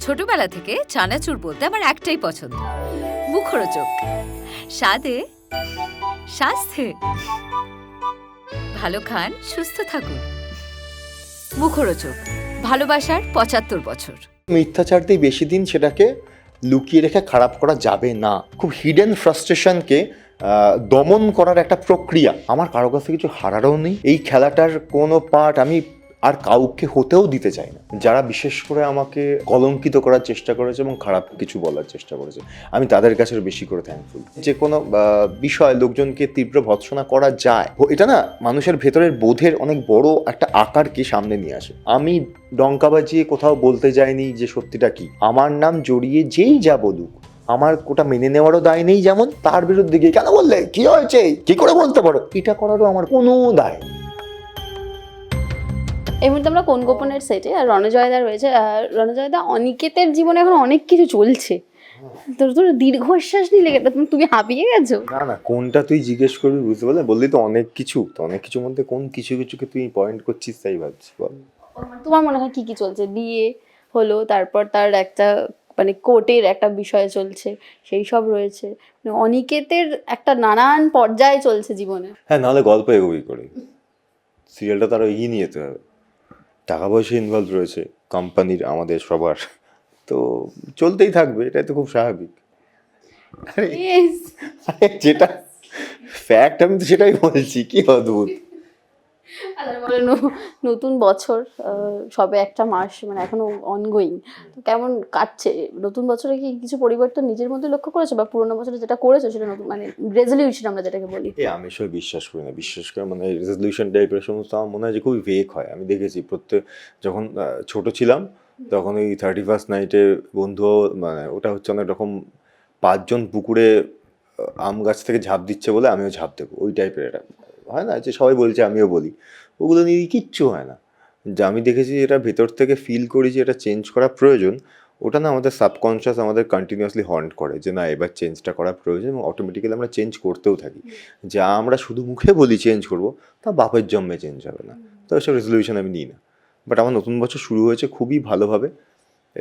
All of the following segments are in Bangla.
ছোটবেলা থেকে চানাচুর বলতে আমার একটাই পছন্দ। মুখরোচক। স্বাদে স্বাস্থ্যে ভালো খান, সুস্থ থাকুন। মুখরোচক। ভালোবাসার পঁচাত্তর বছর। মিথ্যাচার দিয়ে বেশি দিন সেটাকে লুকিয়ে রেখে খারাপ করা যাবে না। খুব হিডেন ফ্রাস্ট্রেশনকে দমন করার একটা প্রক্রিয়া। আমার কারও কাছে কিছু হারারও নেই। এই খেলাটার কোনো পার্ট আমি আর কাউকে হতেও দিতে চাই না। যারা বিশেষ করে আমাকে কলঙ্কিত করার চেষ্টা করেছে এবং খারাপ কিছু বলার চেষ্টা করেছে, আমি তাদের কাছে বেশি করে থ্যাঙ্কফুল যে কোনো বিষয়, লোকজনকে তীব্র ভৎসনা করা যায় এটা না মানুষের ভেতরের বোধের অনেক বড় একটা আকারকে সামনে নিয়ে আসে। আমি ডঙ্কা বাজিয়ে কোথাও বলতে যাইনি যে সত্যিটা কি। আমার নাম জড়িয়ে যেই যা বলুক, আমার ওটা মেনে নেওয়ারও দায় নেই যেমন, তার বিরুদ্ধে গিয়ে, কেন বললে? কি হয়েছে? কি করে বলতে পারো? এটা করারও আমার কোনো দায় নেই। এই মুহূর্তে আমরা কোন গোপনের সেটে আর রণজয়দা রয়েছে আর রণজয়দা অনিকেতের জীবনে এখন অনেক কিছু চলছে। তোর তোর দীর্ঘশ্বাস নিলে তুমি হাঁপিয়ে গেছো? না না কোনটা তুই জিজ্ঞেস করবি বুঝতে পারলে? বললি তো অনেক কিছু তো অনেক কিছুর মধ্যে কোন কিছু কিছুকে তুই পয়েন্ট করছিস তাই ভাবছি বল। তোমার মনে হয় কি কি চলছে? বিয়ে হলো তারপর তার একটা মানে কোর্টের একটা বিষয় চলছে সেই সব রয়েছে। মানে অনিকেতের একটা নানান পর্যায়ে চলছে জীবনে। হ্যাঁ নাহলে গল্প এগোবি করে। সিরিয়ালটা তারও এগিয়ে নিয়ে যেতে হবে। টাকা পয়সা ইনভলভ রয়েছে কোম্পানির আমাদের সবার। তো চলতেই থাকবে এটাই তো খুব স্বাভাবিক। আরে. যেটা ফ্যাক্ট আমি তো সেটাই বলছি কি অদ্ভুত। নতুন বছর সবে একটা মাস মানে এখনও অনগোয়িং তো কেমন কাটছে? নতুন বছরে কি কিছু পরিবর্তন নিজের মধ্যে লক্ষ্য করেছ? বা পুরোনো বছরে যেটা করেছ সেটা নতুন মানে রেজলিউশন আমরা যেটাকে বলি? আমি সব বিশ্বাস করি না। বিশ্বাস করে মানে রেজলিউশন টাইপের সমস্ত আমার মনে হয় যে খুবই ভেক হয়। আমি দেখেছি প্রত্যেক যখন ছোট ছিলাম তখন ওই থার্টি ফার্স্ট নাইটে বন্ধু মানে ওটা হচ্ছে অনেক রকম পাঁচজন পুকুরে আম গাছ থেকে ঝাঁপ দিচ্ছে বলে আমিও ঝাঁপ দেবো। ওই টাইপের এটা হয় না, যে সবাই বলছে আমিও বলি। ওগুলো নিয়ে কিচ্ছু হয় না। যে আমি দেখেছি যে এটা ভেতর থেকে ফিল করি যে এটা চেঞ্জ করা প্রয়োজন, ওটা না আমাদের সাবকনশিয়াস আমাদের কন্টিনিউয়াসলি হন্ট করে যে না, এবার চেঞ্জটা করা প্রয়োজন এবং অটোমেটিক্যালি আমরা চেঞ্জ করতেও থাকি। যা আমরা শুধু মুখে বলি চেঞ্জ করব, তা বাপের জন্মে চেঞ্জ হবে না। তো সব রেজলিউশন আমি নিই না। বাট আমার নতুন বছর শুরু হয়েছে খুবই ভালোভাবে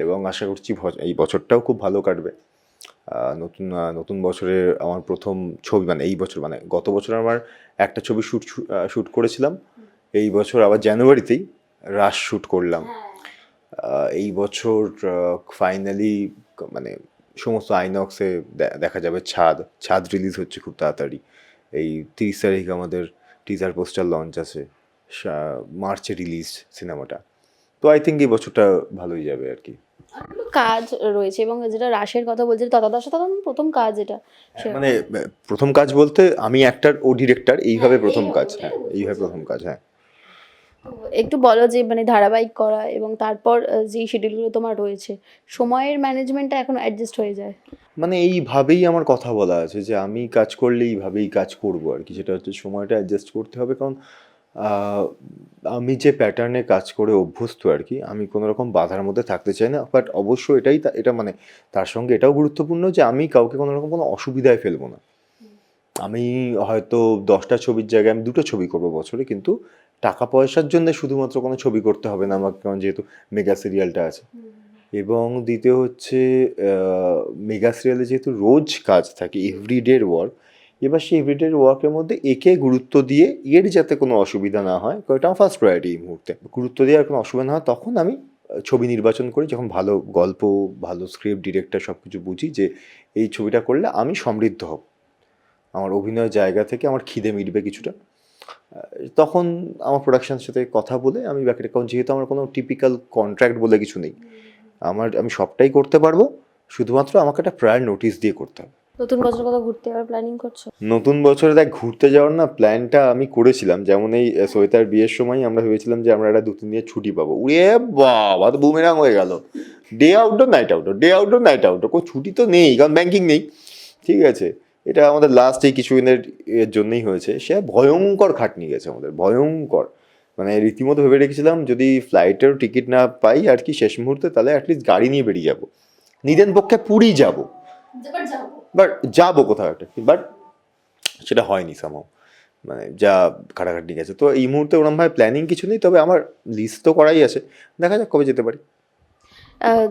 এবং আশা করছি এই বছরটাও খুব ভালো কাটবে। নতুন নতুন বছরে আমার প্রথম ছবি মানে এই বছর মানে গত বছর আমার একটা ছবি শ্যুট শ্যুট করেছিলাম। এই বছর আবার জানুয়ারিতেই রাশ শ্যুট করলাম। এই বছর ফাইনালি মানে সমস্ত আইনক্সে দেখা যাবে ছাদ ছাদ রিলিজ হচ্ছে খুব তাড়াতাড়ি। এই তিরিশ তারিখ আমাদের টিজার পোস্টার লঞ্চ আছে মার্চে রিলিজ সিনেমাটা। তো আই থিঙ্ক এই বছরটা ভালোই যাবে আর কি। কাজ রয়েছে এবং যেটা রাশের কথা বলছে তদাদার সাথে প্রথম কাজ এটা। সে- মানে প্রথম কাজ বলতে আমি অ্যাক্টার ও ডিরেক্টর এইভাবে হ্যাঁ, প্রথম কাজ হ্যাঁ এইভাবে প্রথম কাজ হ্যাঁ। একটু বলো যে মানে ধারাবাহিক করা এবং তারপর যেই শিডিউলগুলো তোমার রয়েছে সময়ের ম্যানেজমেন্টটা এখন অ্যাডজাস্ট হয়ে যায়। মানে এইভাবেই আমার কথা বলা আছে যে আমি কাজ করলে এইভাবেই কাজ করব আর কি। সেটা হচ্ছে সময়টা অ্যাডজাস্ট করতে হবে কারণ আমি যে প্যাটার্নে কাজ করে অভ্যস্ত আর কি, আমি কোনো রকম বাধার মধ্যে থাকতে চাই না বাট অবশ্য এটাই এটা মানে তার সঙ্গে এটাও গুরুত্বপূর্ণ যে আমি কাউকে কোনো রকম কোনো অসুবিধায় ফেলব না। আমি হয়তো দশটা ছবির জায়গায় আমি দুটো ছবি করব বছরে, কিন্তু টাকা পয়সার জন্য শুধুমাত্র কোনো ছবি করতে হবে না আমাকে, কারণ যেহেতু মেগা সিরিয়ালটা আছে। এবং দ্বিতীয় হচ্ছে মেগা সিরিয়ালে যেহেতু রোজ কাজ থাকে এভরিডের ওয়ার্ক এবার সেই এভরিডের ওয়ার্কের মধ্যে একে গুরুত্ব দিয়ে এর যাতে কোনো অসুবিধা না হয় এটা ফার্স্ট প্রায়োরিটি এই মুহূর্তে। গুরুত্ব দিয়ে আর কোনো অসুবিধা না হয়, তখন আমি ছবি নির্বাচন করি, যখন ভালো গল্প, ভালো স্ক্রিপ্ট ডিরেক্টর সব কিছু বুঝি যে এই ছবিটা করলে আমি সমৃদ্ধ হব। আমার অভিনয় জায়গা থেকে আমার খিদে মিটবে কিছুটা। তখন আমার প্রোডাকশনের সাথে কথা বলে আমি বাকিটা, কারণ যেহেতু আমার কোনো টিপিক্যাল কন্ট্রাক্ট বলে কিছু নেই, আমার, আমি সবটাই করতে পারব, শুধুমাত্র আমাকে একটা প্রায়ার নোটিশ দিয়ে করতে হবে। নতুন বছর কথা ঘুরতে যাওয়ার প্ল্যানিং করছ? নতুন বছরে দেখ ঘুরতে যাওয়ার না প্ল্যানটা আমি করেছিলাম। যেমন এই সৈতার বিয়ের সময় আমরা ভেবেছিলাম যে আমরা একটা দু তিন দিনের ছুটি পাবো। উড়ে বাবা তো বুমেরাং হয়ে গেল। Day outdoor night outdoor day outdoor night outdoor কোনো ছুটি তো নেই কারণ ব্যাংকিং নেই। ঠিক আছে? এটা আমাদের লাস্ট এই কিছুদিনের এর জন্যই হয়েছে। সে ভয়ঙ্কর খাটনি গেছে আমাদের ভয়ঙ্কর। মানে রীতিমতো ভেবে রেখেছিলাম যদি ফ্লাইটেরও টিকিট না পাই আর কি শেষ মুহূর্তে তাহলে অ্যাটলিস্ট গাড়ি নিয়ে বেরিয়ে যাব। নিদেন পক্ষে পুরী যাব। বাট যাব কোথাও একটা। বাট সেটা হয়নি সামাও মানে যা কাটাকাটি গেছে। তো এই মুহূর্তে ওরম ভাবে প্ল্যানিং কিছু নেই তবে আমার লিস্ট তো করাই আছে। দেখা যাক কবে যেতে পারি।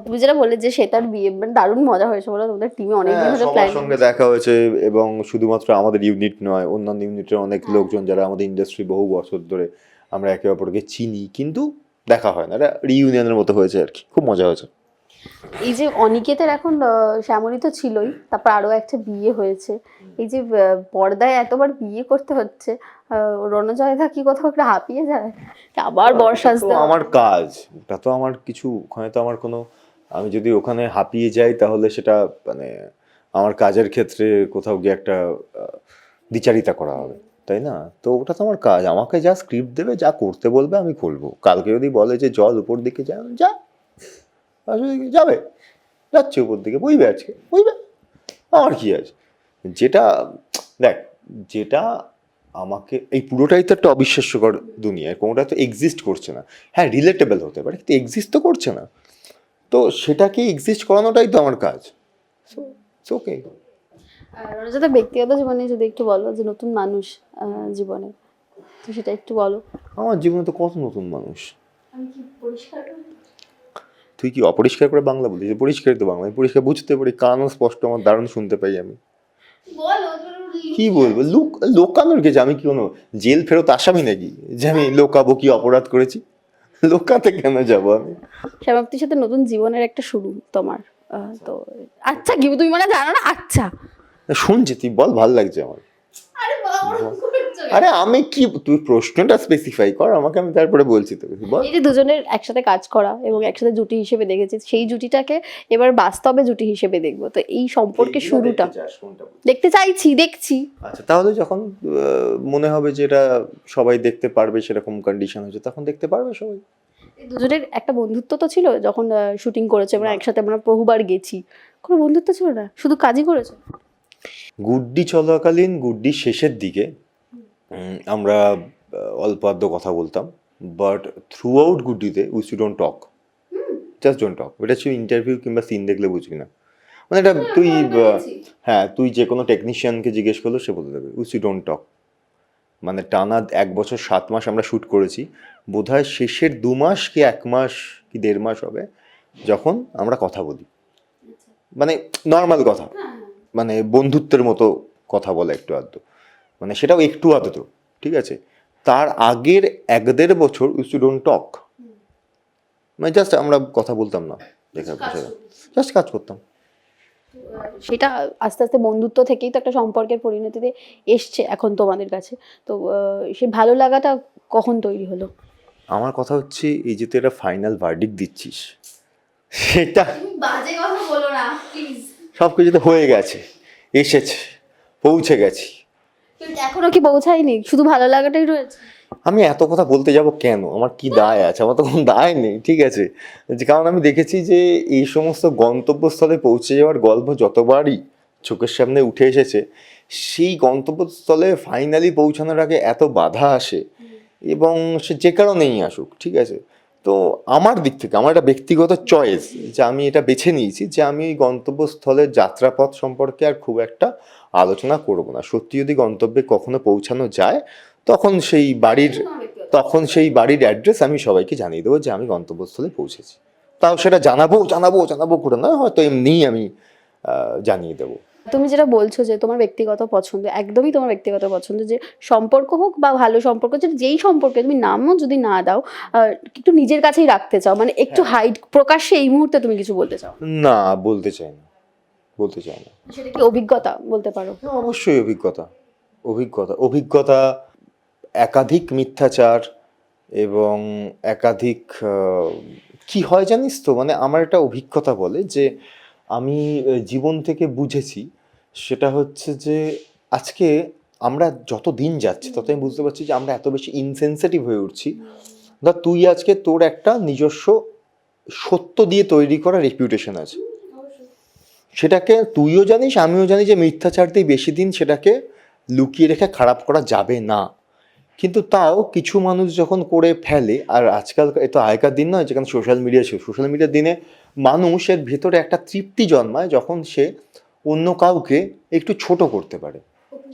তুমি যেটা বললে যে সে তার বিয়ে মানে দারুণ মজা হয়েছে বলো তোমাদের টিমে অনেকদিন হ্যাঁ, সবার সঙ্গে দেখা হয়েছে এবং শুধুমাত্র আমাদের ইউনিট নয় অন্যান্য ইউনিটের অনেক লোকজন যারা আমাদের ইন্ডাস্ট্রি বহু বছর ধরে আমরা একে অপরকে চিনি কিন্তু দেখা হয় না। এটা রিইউনিয়নের মতো হয়েছে আর কি। খুব মজা হয়েছে। এই যে অনিকেতের এখন শ্যামলী তো ছিলই তারপর আরও একটা বিয়ে হয়েছে। এই যে পর্দায় এতবার বিয়ে করতে হচ্ছে রণজয়দা কি কোথাও একটা হাঁপিয়ে যায়? আবার বর ওটা সাজতে তো হবে। আমার কাজ ওটা তো আমার কিছু ওখানে তো আমার কোনো আমি যদি ওখানে হাঁপিয়ে যাই তাহলে সেটা মানে আমার কাজের ক্ষেত্রে কোথাও গিয়ে একটা আহ, দ্বিচারিতা করা হবে তাই না? তো ওটা তো আমার কাজ আমাকে যা স্ক্রিপ্ট দেবে যা করতে বলবে আমি করব কালকে যদি বলে যে জল উপর দিকে যা যা যাবে যাচ্ছে উপর দিকে বইবে আজকে বইবে আমার কি আছে। যেটা দেখ যেটা আমাকে এই পুরোটাই তো একটা অবিশ্বাস্যকর দুনিয়া কোনোটা তো এক্সিস্ট করছে না। হ্যাঁ রিলেটেবল হতে পারে কিন্তু এক্সিস্ট তো করছে না। তো সেটাকে এক্সিস্ট করানোটাই তো আমার কাজ। সো ওকে আর রণজয়দা ব্যক্তিগত জীবনে যদি একটু বলো যে নতুন মানুষ জীবনে তো সেটা একটু বলো। আমার জীবনে তো কত নতুন মানুষ? আমি কি পরিষ্কার তুই কি অপরিষ্কার করে বাংলা বলিস? পরিষ্কার তো বাংলা আমি পরিষ্কার বুঝতে পারি কানও স্পষ্ট আমার দারুণ শুনতে পাই আমি। বলো কি বলব? লোক লোকানোর যে আমি কি কোনো জেল ফেরত আসামি নাকি? যে আমি লোকাবো কি অপরাধ করেছি? লোকাতে কেন যাব আমি? শ্যামাপ্তির সাথে নতুন জীবনের একটা শুরু তোমার তো আচ্ছা কি তুমি মানে জানো না আচ্ছা। শুনছি তুই বল ভালো লাগছে আমার। আরে আরে আমি কি তুই প্রশ্নটা স্পেসিফাই কর আমাকে আমি তারপরে বলছি তোকে বল? এই যে দুজনের একসাথে কাজ করা এবং একসাথে জুটি হিসেবে দেখেছি সেই জুটিটাকে এবার বাস্তবে জুটি হিসেবে দেখব। তো এই সম্পর্কের শুরুটা। দেখতে চাইছি দেখছি। আচ্ছা তাহলে যখন মনে হবে যে এটা সবাই দেখতে পারবে সেরকম কন্ডিশন হয়েছে তখন দেখতে পারবে সবাই। দুজনের একটা বন্ধুত্ব তো ছিল যখন শুটিং করেছে আমরা একসাথে আমরা বহুবার গেছি। কোনো বন্ধুত্ব ছিল না শুধু কাজই করেছে। গুড্ডি চলাকালীন গুড্ডি শেষের দিকে আমরা অল্প আদ্য কথা বলতাম but throughout গুড্ডিতে wish you don't talk just don't talk এটা ছিল ইন্টারভিউ কিংবা সিন দেখলে বুঝবি না। মানে এটা তুই হ্যাঁ তুই যে কোনো টেকনিশিয়ানকে জিজ্ঞেস করল সে বলে দেবে। উইস ইউ ডোন্ট টক মানে টানা এক বছর সাত মাস আমরা শ্যুট করেছি। বোধহয় শেষের দু মাস কি এক মাস কি দেড় মাস হবে যখন আমরা কথা বলি। মানে নর্মাল কথা। মানে বন্ধুত্বের মতো কথা বলে একটু আধটু মানে সেটাও একটু আধটু ঠিক আছে? তার আগের এক দেড় বছর ইউস টু ডোন্ট টক মানে জাস্ট আমরা কথা বলতাম না দেখা জাস্ট কাজ করতাম। সেটা আস্তে আস্তে বন্ধুত্ব থেকেই তো একটা সম্পর্কের পরিণতিতে এসছে এখন তোমাদের কাছে। তো সে ভালো লাগাটা কখন তৈরি হলো? আমার কথা হচ্ছে এই যে তুই একটা ফাইনাল ভার্ডিক দিচ্ছিস সেটা বাজে কথা বলো না প্লিজ সব কিছু তো হয়ে গেছে এসেছে পৌঁছে গেছি। এখনও কি পৌঁছায়নি? শুধু ভালো লাগাটাই রয়েছে। আমি এত কথা বলতে যাব কেন? আমার কি দায় আছে? আমার তো কোনো দায় নেই, ঠিক আছে? যে কারণ আমি দেখেছি যে এই সমস্ত গন্তব্যস্থলে পৌঁছে যাওয়ার গল্প যতবারই চোখের সামনে উঠে এসেছে, সেই গন্তব্যস্থলে ফাইনালি পৌঁছানোর আগে এত বাধা আসে এবং সে যে কারণেই আসুক, ঠিক আছে? তো আমার দিক থেকে, আমার একটা ব্যক্তিগত চয়েস যে আমি এটা বেছে নিয়েছি যে আমি গন্তব্যস্থলের যাত্রাপথ সম্পর্কে আর খুব একটা আলোচনা করব না। সত্যি যদি গন্তব্যে কখনো পৌঁছানো যায় তখন সেই বাড়ির তখন সেই বাড়ির অ্যাড্রেস আমি সবাইকে জানিয়ে দেবো যে আমি গন্তব্যস্থলে পৌঁছেছি। তাও সেটা জানাব জানাব জানাব করে না হয়তো এমনিই আমি জানিয়ে দেবো। তুমি যেটা বলছো যে তোমার ব্যক্তিগত পছন্দ একদমই তোমার ব্যক্তিগত পছন্দ যে সম্পর্ক হোক বা ভালো সম্পর্ক যে যেই সম্পর্কে তুমি নামও যদি না দাও একটু নিজের কাছেই রাখতে চাও মানে একটু হাইড প্রকাশ্যে এই মুহূর্তে তুমি কিছু বলতে চাও? না বলতে চাই না। বলতে চাই না। সেটা কি অভিজ্ঞতা বলতে পারো? অবশ্যই অভিজ্ঞতা। অভিজ্ঞতা অভিজ্ঞতা একাধিক মিথ্যাচার এবং একাধিক কি হয় জানিস তো? মানে আমার একটা অভিজ্ঞতা বলে যে আমি জীবন থেকে বুঝেছি সেটা হচ্ছে যে আজকে আমরা যত দিন যাচ্ছে তত আমি বুঝতে পারছি যে আমরা এত বেশি ইনসেনসিটিভ হয়ে উঠছি। ধর তুই আজকে তোর একটা নিজস্ব সত্য দিয়ে তৈরি করা রেপুটেশন আছে। সেটাকে তুইও জানিস, আমিও জানি যে মিথ্যাচার দিয়ে বেশি দিন সেটাকে লুকিয়ে রেখে খারাপ করা যাবে না। কিন্তু তাও কিছু মানুষ যখন করে ফেলে, আর আজকাল এ তো আগেকার দিন নয়, যেখানে সোশ্যাল মিডিয়া ছিল সোশ্যাল মিডিয়ার দিনে মানুষের ভেতরে একটা তৃপ্তি জন্মায় যখন সে অন্য কাউকে একটু ছোট করতে পারে,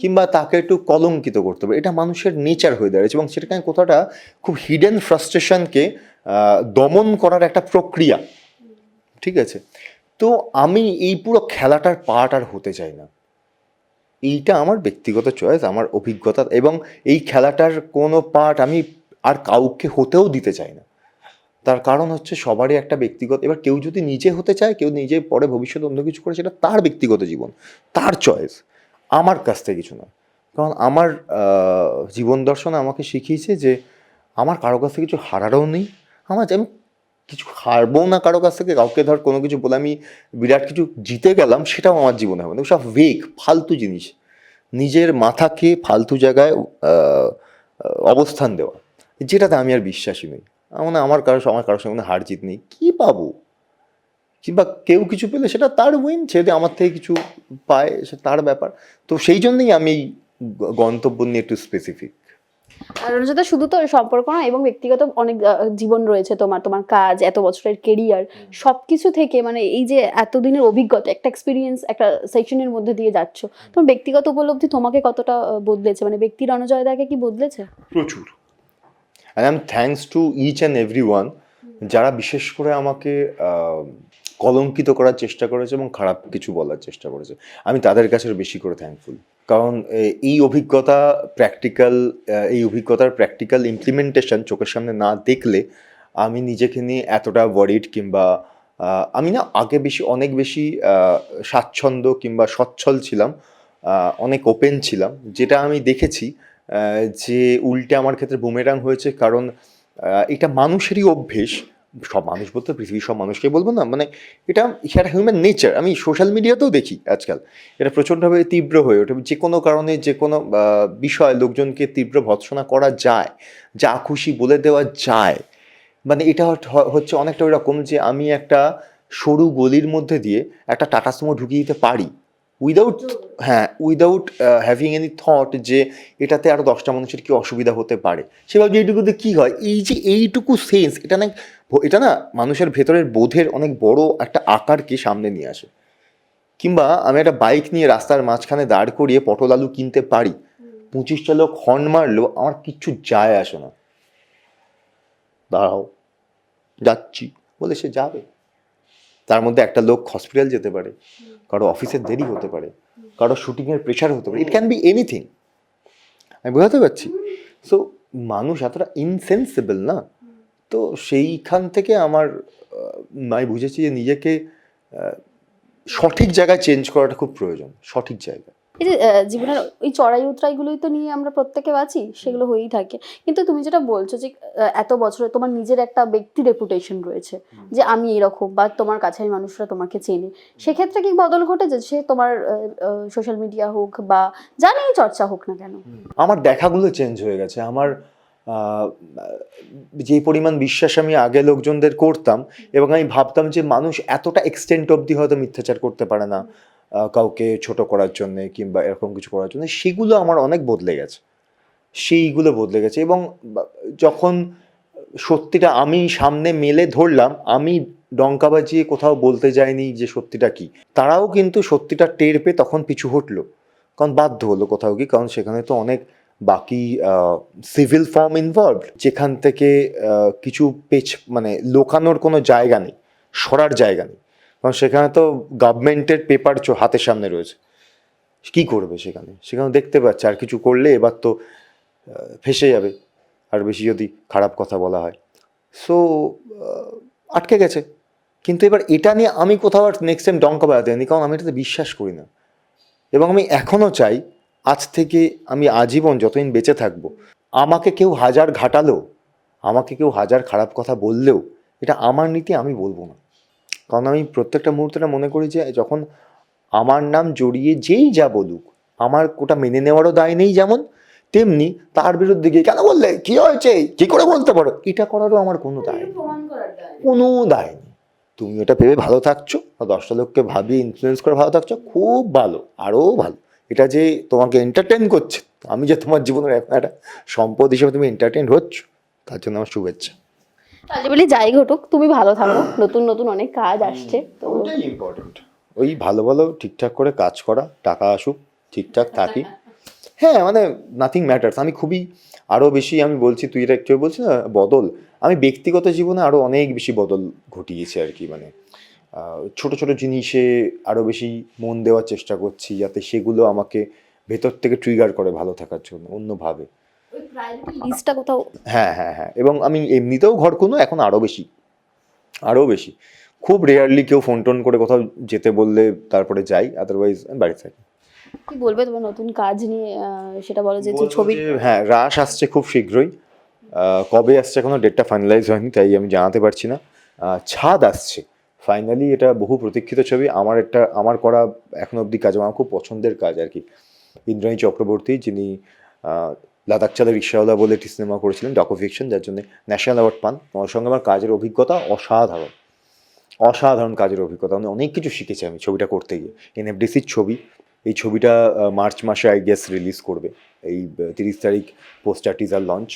কিংবা তাকে একটু কলঙ্কিত করতে পারে। এটা মানুষের নেচার হয়ে দাঁড়িয়েছে এবং সেটাকে কোথাটা খুব হিডেন ফ্রাস্ট্রেশনকে দমন করার একটা প্রক্রিয়া। ঠিক আছে? তো আমি এই পুরো খেলাটার পার্ট আর হতে চাই না। এইটা আমার ব্যক্তিগত চয়েস আমার অভিজ্ঞতা এবং এই খেলাটার কোনো পার্ট আমি আর কাউকে হতেও দিতে চাই না। তার কারণ হচ্ছে সবারই একটা ব্যক্তিগত, এবার কেউ যদি নিজে হতে চায়, কেউ নিজে পরে ভবিষ্যতে অন্য কিছু করে, সেটা তার ব্যক্তিগত জীবন, তার চয়েস আমার কাছ থেকে কিছু নয়। কারণ আমার জীবন দর্শন আমাকে শিখিয়েছে যে আমার কারও কাছ থেকে কিছু হারারও নেই। আমার আমি কিছু হারবো না কারও কাছ থেকে, কাউকে ধর কোনো কিছু বলে আমি বিরাট কিছু জিতে গেলাম, সেটাও আমার জীবনে হবে না। সব ভেক ফালতু জিনিস। নিজের মাথাকে ফালতু জায়গায় অবস্থান দেওয়া। যেটাতে আমি আর বিশ্বাসী নই। মনে আমার কারও, আমার কারোর সঙ্গে হার জিত নেই। কী পাবো? কিংবা কেউ কিছু পেলে সেটা তার উইন সে যদি আমার থেকে কিছু পায়, সে তার ব্যাপার। তো সেই জন্যই আমি গন্তব্য নিয়ে একটু স্পেসিফিক আর রঞ্জিতা শুধু তো সম্পর্ক না এবং ব্যক্তিগত অনেক জীবন রয়েছে তোমার তোমার কাজ এত বছরের কেরিয়ার সবকিছু থেকে মানে এই যে এতদিনের অভিজ্ঞতা একটা এক্সপিরিয়েন্স একটা সেকশনের মধ্যে দিয়ে যাচ্ছ তোমার ব্যক্তিগত উপলব্ধি তোমাকে কতটা বদলেছে? মানে ব্যক্তি রণজয় দাকে কি বদলেছে? প্রচুর। I am thanks to each and every one যারা বিশেষ করে আমাকে কলঙ্কিত করার চেষ্টা করেছে এবং খারাপ কিছু বলার চেষ্টা করেছে। আমি তাদের কাছে বেশি করে থ্যাঙ্কফুল কারণ এই অভিজ্ঞতা প্র্যাকটিক্যাল এই অভিজ্ঞতার প্র্যাকটিক্যাল ইমপ্লিমেন্টেশন চোখের সামনে না দেখলে আমি নিজেকে নিয়ে এতটা ওয়ারিড কিংবা আমি না আগে বেশি, অনেক বেশি স্বাচ্ছন্দ্য কিংবা সচ্ছল ছিলাম অনেক ওপেন ছিলাম। যেটা আমি দেখেছি যে উল্টে আমার ক্ষেত্রে বুমেরাং হয়েছে কারণ এটা মানুষেরই অভ্যেস সব মানুষ বলতে পৃথিবীর সব মানুষকে বলব না মানে এটা এটা হিউম্যান নেচার আমি সোশ্যাল মিডিয়াতেও দেখি আজকাল। এটা প্রচণ্ডভাবে তীব্র হয়ে ওঠে, যে কোনো কারণে, যে কোনো বিষয় লোকজনকে তীব্র ভৎসনা করা যায়, যা খুশি বলে দেওয়া যায়। মানে এটা হচ্ছে অনেকটা ওই রকম যে আমি একটা সরু গলির মধ্যে দিয়ে একটা টাটা সুমো ঢুকিয়ে দিতে পারি। উইদাউট হ্যাঁ উইদাউট হ্যাভিং এনি থট যে এটাতে আরও দশটা মানুষের কি অসুবিধা হতে পারে। সেভাবে এইটুকুতে কী হয়? এই যে এইটুকু সেন্স এটা না এটা না মানুষের ভেতরের বোধের অনেক বড় একটা আকারকে সামনে নিয়ে আসে। কিংবা আমি একটা বাইক নিয়ে রাস্তার মাঝখানে দাঁড় করিয়ে পটল আলু কিনতে পারি পঁচিশটা লোক হর্ন মারলো আমার কিচ্ছু যায় আসে না। দাঁড়াও যাচ্ছি বলে সে যাবে। তার মধ্যে একটা লোক হসপিটাল যেতে পারে, কারও অফিসের দেরি হতে পারে, কারও শুটিংয়ের প্রেশার হতে পারে ইট ক্যান বি এনিথিং আমি বোঝাতে পারছি। সো মানুষ এতটা ইনসেন্সিবল না? তো সেইখান থেকে আমার আমি বুঝেছি যে নিজেকে সঠিক জায়গায় চেঞ্জ করাটা খুব প্রয়োজন, সঠিক জায়গায়। এই যে জীবনের ওই চড়াই উতরাইগুলোই তো নিয়ে আমরা প্রত্যেকে বাঁচি সেগুলো হয়েই থাকে। কিন্তু তুমি যেটা বলছো যে এত বছরে তোমার নিজের একটা ব্যক্তি রেপুটেশন রয়েছে যে আমি এরকম বা তোমার কাছের মানুষরা তোমাকে চেনে। সেক্ষেত্রে কি বদল ঘটেছে? সে তোমার সোশ্যাল মিডিয়া হোক বা জানেই চর্চা হোক না কেন? আমার দেখাগুলো চেঞ্জ হয়ে গেছে। আমার যে পরিমাণ বিশ্বাস আমি আগে লোকজনদের করতাম এবং আমি ভাবতাম যে মানুষ এতটা এক্সটেন্ট অবধি হয়তো মিথ্যাচার করতে পারে না। কাউকে ছোট করার জন্য কিংবা এরকম কিছু করার জন্য, সেগুলো আমার অনেক বদলে গেছে। সেইগুলো বদলে গেছে এবং যখন সত্যিটা আমি সামনে মেলে ধরলাম, আমি ডঙ্কা বাজিয়ে কোথাও বলতে যাইনি যে সত্যিটা কি, তারাও কিন্তু সত্যিটা টের পেয়ে তখন পিছু হটলো। কারণ বাধ্য হলো কোথাও কি কারণ সেখানে তো অনেক বাকি সিভিল ফর্ম ইনভলভ যেখান থেকে কিছু পেছ মানে লোকানোর কোনো জায়গা নেই, সরার জায়গা নেই। কারণ সেখানে তো গভর্নমেন্টের পেপার হাতের সামনে রয়েছে। কি করবে সেখানে? সেখানে দেখতে পাচ্ছে, আর কিছু করলে এবার তো ফেসে যাবে। আর বেশি যদি খারাপ কথা বলা হয়। সো আটকে গেছে। কিন্তু এবার এটা নিয়ে আমি কোথাও আর নেক্সট টাইম ডঙ্কা বাজাতে জানি কারণ আমি এটাতে বিশ্বাস করি না। এবং আমি এখনও চাই, আজ থেকে আমি আজীবন যতদিন বেঁচে থাকব, আমাকে কেউ হাজার ঘাটালেও, আমাকে কেউ হাজার খারাপ কথা বললেও, এটা আমার নীতি আমি বলব না। কারণ আমি প্রত্যেকটা মুহূর্তটা মনে করি যে যখন আমার নাম জড়িয়ে যেই যা বলুক আমার ওটা মেনে নেওয়ারও দায় নেই যেমন তেমনি তার বিরুদ্ধে গিয়ে কেন বললে? কি হয়েছে? কি করে বলতে পারো? এটা করারও আমার কোনো দায় নেই। কোনো দায় নেই। তুমি ওটা ভেবে ভালো থাকছো বা দশটা লোককে ভাবিয়ে ইনফ্লুয়েন্স করে ভালো থাকছো খুব ভালো আরও ভালো। এটা যে তোমাকে এন্টারটেন করছে আমি যে তোমার জীবনের একটা সম্পদ হিসেবে তুমি এন্টারটেন হচ্ছ তার জন্য আমার শুভেচ্ছা। তাহলে বলি যাই ঘটুক তুমি ভালো থাকো। নতুন নতুন অনেক কাজ আসছে তো ওটাই ইম্পর্টেন্ট ওই ভালো ভালো ঠিকঠাক করে কাজ করা টাকা আসুক ঠিকঠাক থাকি। হ্যাঁ মানে নাথিং ম্যাটার্স আমি খুবই আরও বেশি আমি বলছি তুই এটা একটু বলছি না বদল। আমি ব্যক্তিগত জীবনে আরও অনেক বেশি বদল ঘটিয়েছি আর কি মানে ছোট ছোট জিনিসে আরও বেশি মন দেওয়ার চেষ্টা করছি যাতে সেগুলো আমাকে ভেতর থেকে ট্রিগার করে ভালো থাকার জন্য অন্যভাবে। লিস্টটা কোথাও হ্যাঁ হ্যাঁ হ্যাঁ। এবং আমি এমনিতেও ঘর কোনো এখন আরও বেশি আরও বেশি। খুব রেয়ারলি কেউ ফোন টোন করে কোথাও যেতে বললে তারপরে যাই আদারওয়াইজ আমি বাড়ি থাকি। কি বলবে তোমার নতুন কাজ নিয়ে? সেটা বলো যে ছবি হ্যাঁ রাশ আসছে খুব শীঘ্রই। কবে আসছে এখনও ডেটটা ফাইনালাইজ হয়নি তাই আমি জানাতে পারছি না। ছাদ আসছে। ফাইনালি এটা বহু প্রতীক্ষিত ছবি। আমার একটা আমার করা এখনও অবধি কাজ আমার খুব পছন্দের কাজ আর কি। ইন্দ্রাণী চক্রবর্তী যিনি লাদাখ চাঁদে রিক্সাওয়ালা বলে একটি সিনেমা করেছিলেন ডকো ফিকশন যার জন্য ন্যাশনাল অ্যাওয়ার্ড পান। ওর সঙ্গে আমার কাজের অভিজ্ঞতা অসাধারণ। অসাধারণ কাজের অভিজ্ঞতা। মানে অনেক কিছু শিখেছি আমি ছবিটা করতে গিয়ে। এনএফডিসির ছবি। এই ছবিটা মার্চ মাসে আই গেস রিলিজ করবে। এই তিরিশ তারিখ পোস্টার টিজার লঞ্চ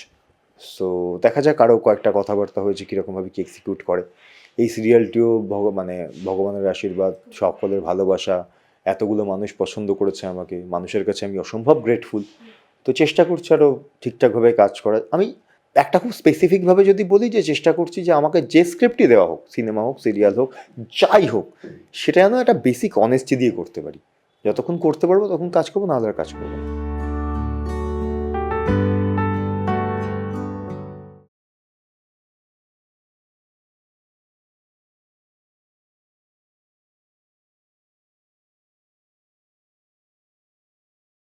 সো দেখা যাক আরও কয়েকটা কথাবার্তা হয়েছে কীরকমভাবে কি এক্সিকিউট করে। এই সিরিয়ালটিও ভগ মানে ভগবানের আশীর্বাদ, সকলের ভালোবাসা, এতগুলো মানুষ পছন্দ করেছে আমাকে। মানুষের কাছে আমি অসম্ভব গ্রেটফুল তো চেষ্টা করছি আরও ঠিকঠাকভাবে কাজ করার। আমি একটা খুব স্পেসিফিকভাবে যদি বলি যে চেষ্টা করছি যে আমাকে যে স্ক্রিপ্টই দেওয়া হোক সিনেমা হোক সিরিয়াল হোক, যাই হোক, সেটা যেন একটা বেসিক অনেস্টি দিয়ে করতে পারি। যতক্ষণ করতে পারব তখন কাজ করব, না হলে কাজ করব না।